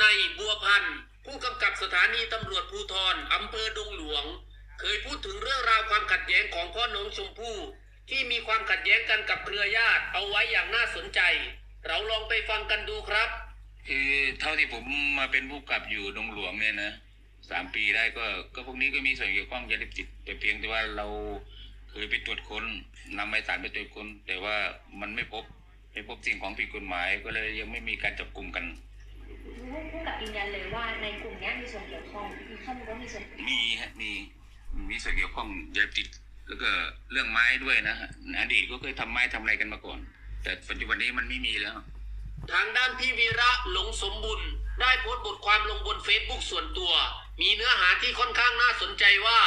ในบัวพันธ์ผู้กำกับสถานีตำรวจภูธรอำเภอดงหลวง เคยพูดถึงเรื่องราวความขัดแย้งของพ่อน้องชมพู่ที่มีความขัดแย้งกันกับเครือญาติเอาไว้อย่างน่าสนใจ เราลองไปฟังกันดูครับ คือเท่าที่ผมมาเป็นผู้กำกับอยู่ดงหลวงเนี่ยนะสามปีได้ก็ก็พวกนี้ก็มีส่วนเกี่ยวข้องยาเสพติดแต่เพียงแต่ว่าเราเคยไปตรวจค้นนำหมายสารไปตรวจค้น แต่ว่ามันไม่พบไม่พบสิ่งของผิดกฎหมายก็เลยยังไม่มีการจับกลุ่มกัน ผู้กับยืนยันเลยว่า ในกลุ่มเนี้ยมีส่วนเกี่ยวข้องมีข้อมูลว่ามีส่วนเกี่ยวข้องมีฮะมีมีส่วนเกี่ยวข้องยาเสพติดแล้วก็เรื่องไม้ด้วยนะฮะอดีตก็เคยทำไม้ทำอะไรกันมาก่อน แต่ปัจจุบันนี้มันไม่มีแล้ว ทางด้านพี่วีระหลงสมบุญได้โพสต์บทความลงบนเฟซบุ๊กส่วนตัว มีเนื้อหาที่ค่อนข้างน่าสนใจว่า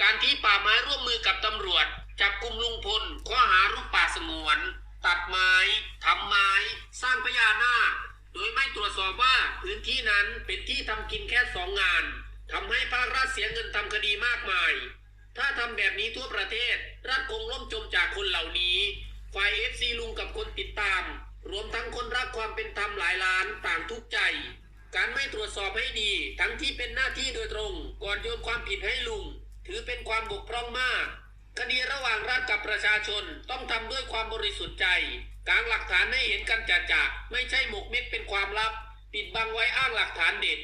การที่ป่าไม้ร่วมมือกับตำรวจจับกลุ่มลุงพลข้อหารุกป่าสงวน ตัดไม้ทำไม้ สร้างพญานาคโดยไม่ตรวจสอบว่าพื้น ที่นั้นเป็นที่ทำกินแค่สองงานทำให้ภาครัฐเสียเงินทำคดีมากมาย ถ้าทำแบบนี้ทั่วประเทศ รัฐคงล่มจมจากคนเหล่านี้ฝ่ายเอฟซีลุงกับคนติดตาม รวมทั้งคนรักความเป็นธรรมหลายล้านต่างทุกข์ใจ การไม่ตรวจสอบให้ดี ทั้งที่เป็นหน้าที่โดยตรง ก่อนโยนความผิดให้ลุง ถือเป็นความบกพร่องมาก คดีระหว่างรัฐกับประชาชนต้องทำด้วยความบริสุทธิ์ใจ กางหลักฐานให้เห็นกันจ่าๆไม่ใช่หมกเม็ดเป็นความลับ ปิดบังไว้อ้างหลักฐานเด็ด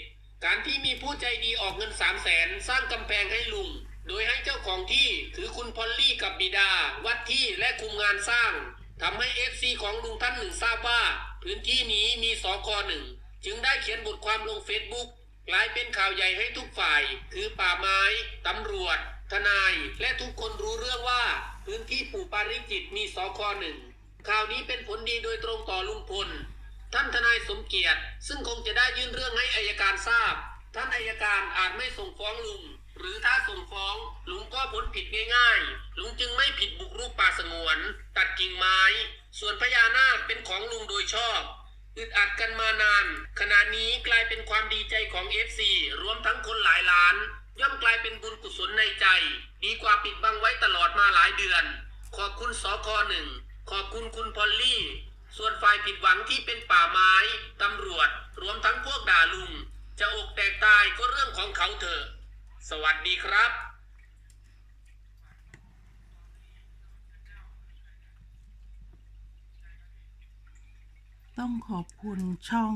การที่มีผู้ใจดีออกเงินสามแสนสร้างกำแพงให้ลุง โดยให้เจ้าของที่คือคุณพอลลี่กับบิดา วัดที่และคุมงานสร้าง ทำให้เอฟซีของลุงท่านหนึ่งทราบว่า พื้นที่นี้มีสคหนึ่ง จึงได้เขียนบทความลงเฟซบุ๊กกลายเป็นข่าวใหญ่ให้ทุกฝ่าย คือป่าไม้ ตำรวจ ทนาย และทุกคนรู้เรื่องว่า พื้นที่ปู่ปาริจิตมีสคหนึ่งข่าวนี้เป็นผลดีโดยตรงต่อลุงพล ท่านทนายสมเกียรติ ซึ่งคงจะได้ยื่นเรื่องให้อายการทราบ ท่านอายการอาจไม่ส่งฟ้องลุง หรือถ้าส่งฟ้องลุงก็พ้นผิดง่ายๆ ลุงจึงไม่ผิดบุกรุกป่าสงวน ตัดกิ่งไม้ ส่วนพญานาคเป็นของลุงโดยชอบอึดอัดกันมานาน ขณะนี้กลายเป็นความดีใจของ FC รวมทั้งคนหลายล้าน ย่อมกลายเป็นบุญกุศลในใจ ดีกว่าปิดบังไว้ตลอดมาหลายเดือน ขอบคุณสคหนึ่งขอบคุณคุณพอลลี่ ส่วนฝ่ายผิดหวังที่เป็นป่าไม้ตำรวจ รวมทั้งพวกด่าลุง จะอกแตกตายก็เรื่องของเขาเถอะ สวัสดีครับต้องขอบคุณช่อง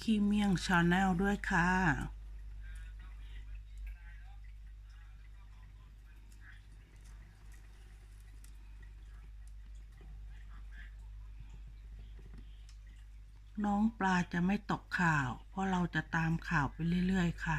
คีเมียงชาแนลด้วยค่ะ น้องปลาจะไม่ตกข่าว เพราะเราจะตามข่าวไปเรื่อย ๆ ค่ะ